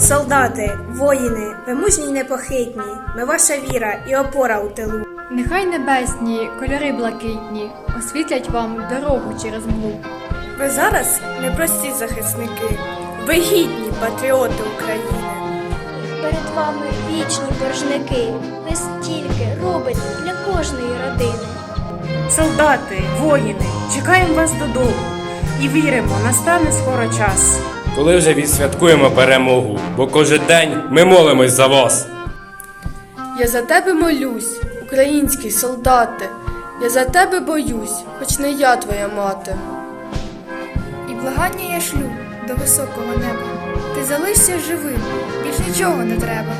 Солдати, воїни, ви мужні й непохитні, ми ваша віра і опора у тилу. Нехай небесні кольори блакитні освітлять вам дорогу через мгу. Ви зараз непрості захисники, ви гідні патріоти України. Перед вами вічні боржники. Ви стільки робите для кожної родини. Солдати, воїни, чекаємо вас додому і віримо, настане скоро час. Коли вже відсвяткуємо перемогу, бо кожен день ми молимось за вас. Я за тебе молюсь, українські солдати. Я за тебе боюсь, хоч не я твоя мати. І благання я шлю до високого неба. Ти залишся живим, більш нічого не треба.